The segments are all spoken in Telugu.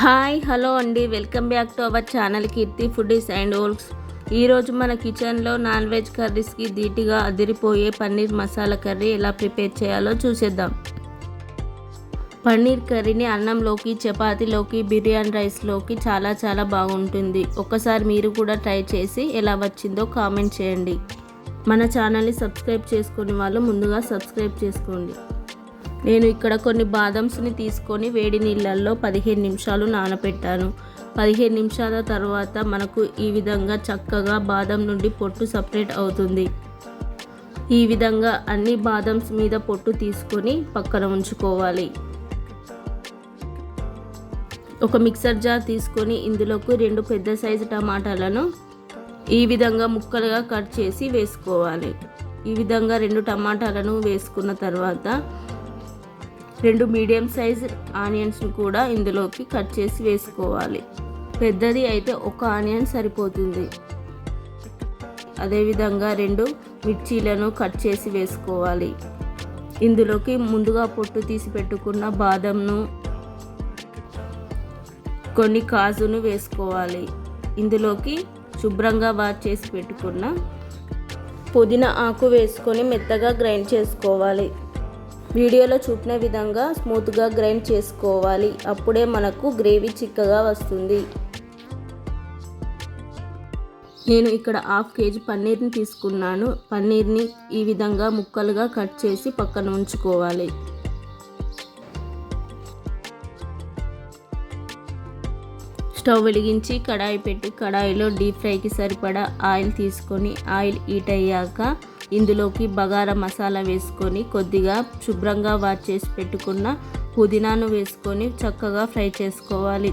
హాయ్ హలో అండి. Welcome back to our channel Keerthi foodies and wholes. ఈరోజు మన కిచెన్లో నాన్ వెజ్ కర్రీస్కి ధీటిగా అదిరిపోయే పన్నీర్ మసాలా కర్రీ ఎలా ప్రిపేర్ చేయాలో చూసేద్దాం. పన్నీర్ కర్రీని అన్నంలోకి చపాతీలోకి బిర్యానీ రైస్లోకి చాలా చాలా బాగుంటుంది. ఒకసారి మీరు కూడా ట్రై చేసి ఎలా వచ్చిందో కామెంట్ చేయండి. మన ఛానల్ని సబ్స్క్రైబ్ చేసుకునే వాళ్ళు ముందుగా సబ్స్క్రైబ్ చేసుకోండి. నేను ఇక్కడ కొన్ని బాదమ్స్ని తీసుకొని వేడి నీళ్ళల్లో పదిహేను నిమిషాలు నానబెట్టాను పదిహేను నిమిషాల తర్వాత మనకు ఈ విధంగా చక్కగా బాదం నుండి పొట్టు సపరేట్ అవుతుంది. ఈ విధంగా అన్ని బాదమ్స్ మీద పొట్టు తీసుకొని పక్కన ఉంచుకోవాలి. ఒక మిక్సర్ జార్ తీసుకొని ఇందులోకి రెండు పెద్ద సైజు టమాటాలను ఈ విధంగా ముక్కలుగా కట్ చేసి వేసుకోవాలి. ఈ విధంగా రెండు టమాటాలను వేసుకున్న తర్వాత రెండు మీడియం సైజ్ ఆనియన్స్ని కూడా ఇందులోకి కట్ చేసి వేసుకోవాలి. పెద్దది అయితే ఒక ఆనియన్ సరిపోతుంది. అదేవిధంగా రెండు మిర్చీలను కట్ చేసి వేసుకోవాలి. ఇందులోకి ముందుగా పొట్టు తీసి పెట్టుకున్న బాదంను కొన్ని కాజును వేసుకోవాలి. ఇందులోకి శుభ్రంగా వాష్ చేసి పెట్టుకున్న పుదీనా ఆకు వేసుకొని మెత్తగా గ్రైండ్ చేసుకోవాలి. వీడియోలో చూపిన విధంగా స్మూత్గా గ్రైండ్ చేసుకోవాలి. అప్పుడే మనకు గ్రేవీ చిక్కగా వస్తుంది. నేను ఇక్కడ హాఫ్ కేజీ పన్నీర్ని తీసుకున్నాను. పన్నీర్ని ఈ విధంగా ముక్కలుగా కట్ చేసి పక్కన ఉంచుకోవాలి. స్టవ్ వెలిగించి కడాయి పెట్టి కడాయిలో డీప్ ఫ్రైకి సరిపడా ఆయిల్ తీసుకొని ఆయిల్ హీట్ అయ్యాక ఇందులోకి బగారా మసాలా వేసుకొని కొద్దిగా శుభ్రంగా వాష్ చేసి పెట్టుకున్న పుదీనాను వేసుకొని చక్కగా ఫ్రై చేసుకోవాలి.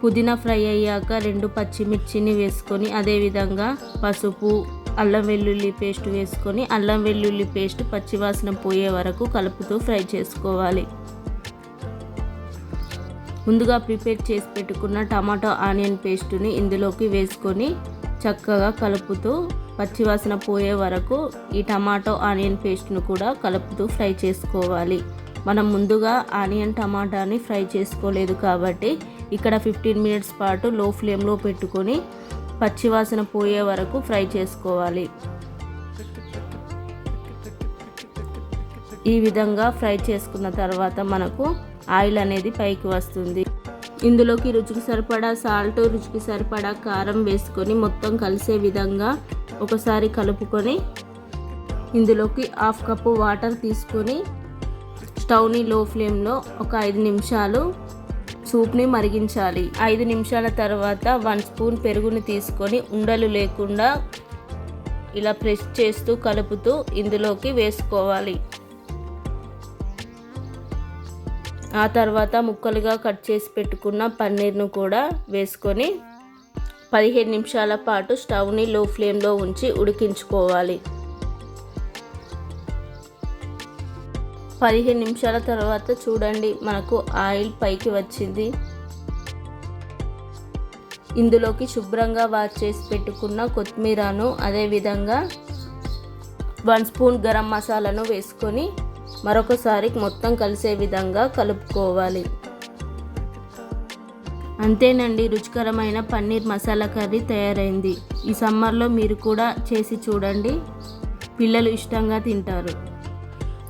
పుదీనా ఫ్రై అయ్యాక రెండు పచ్చిమిర్చిని వేసుకొని అదేవిధంగా పసుపు అల్లం వెల్లుల్లి పేస్ట్ వేసుకొని అల్లం వెల్లుల్లి పేస్ట్ పచ్చివాసన పోయే వరకు కలుపుతూ ఫ్రై చేసుకోవాలి. ముందుగా ప్రిపేర్ చేసి పెట్టుకున్న టమాటో ఆనియన్ పేస్టుని ఇందులోకి వేసుకొని చక్కగా కలుపుతూ పచ్చివాసన పోయే వరకు ఈ టమాటో ఆనియన్ పేస్ట్ను కూడా కలుపుతూ ఫ్రై చేసుకోవాలి. మనం ముందుగా ఆనియన్ టమాటాని ఫ్రై చేసుకోలేదు కాబట్టి ఇక్కడ ఫిఫ్టీన్ మినిట్స్ పాటు లో ఫ్లేమ్లో పెట్టుకొని పచ్చివాసన పోయే వరకు ఫ్రై చేసుకోవాలి. ఈ విధంగా ఫ్రై చేసుకున్న తర్వాత మనకు ఆయిల్ అనేది పైకి వస్తుంది. ఇందులోకి రుచికి సరిపడా సాల్ట్ రుచికి సరిపడా కారం వేసుకొని మొత్తం కలిసే విధంగా ఒకసారి కలుపుకొని ఇందులోకి హాఫ్ కప్పు వాటర్ తీసుకొని స్టవ్ని లో ఫ్లేమ్లో ఒక ఐదు నిమిషాలు సూప్ని మరిగించాలి. ఐదు నిమిషాల తర్వాత వన్ స్పూన్ పెరుగుని తీసుకొని ఉండలు లేకుండా ఇలా ప్రెస్ చేస్తూ కలుపుతూ ఇందులోకి వేసుకోవాలి. ఆ తర్వాత ముక్కలుగా కట్ చేసి పెట్టుకున్న పన్నీర్ను కూడా వేసుకొని పదిహేను నిమిషాల పాటు స్టవ్ని లో ఫ్లేమ్లో ఉంచి ఉడికించుకోవాలి. పదిహేను నిమిషాల తర్వాత చూడండి మనకు ఆయిల్ పైకి వచ్చింది. ఇందులోకి శుభ్రంగా వాష్ చేసి పెట్టుకున్న కొత్తిమీరను అదేవిధంగా వన్ స్పూన్ గరం మసాలాను వేసుకొని మరొకసారి మొత్తం కలిసే విధంగా కలుపుకోవాలి. అంతేనండి రుచికరమైన పన్నీర్ మసాలా కర్రీ తయారైంది. ఈ సమ్మర్లో మీరు కూడా చేసి చూడండి. పిల్లలు ఇష్టంగా తింటారు.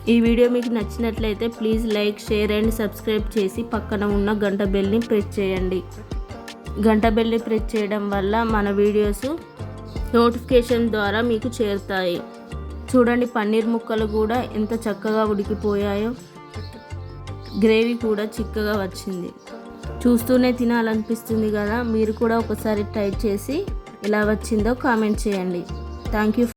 ఈ వీడియో మీకు నచ్చినట్లయితే please like share and subscribe చేసి పక్కన ఉన్న గంట బెల్ని ప్రెస్ చేయండి. గంట బెల్ని ప్రెస్ చేయడం వల్ల మన వీడియోస్ నోటిఫికేషన్ ద్వారా మీకు చేరుతాయి. చూడండి పన్నీర్ ముక్కలు కూడా ఎంత చక్కగా ఉడికిపోయాయో. గ్రేవీ కూడా చిక్కగా వచ్చింది. చూస్తూనే తినాలనిపిస్తుంది కదా? మీరు కూడా ఒకసారి ట్రై చేసి ఎలా వచ్చిందో కామెంట్ చేయండి. Thank you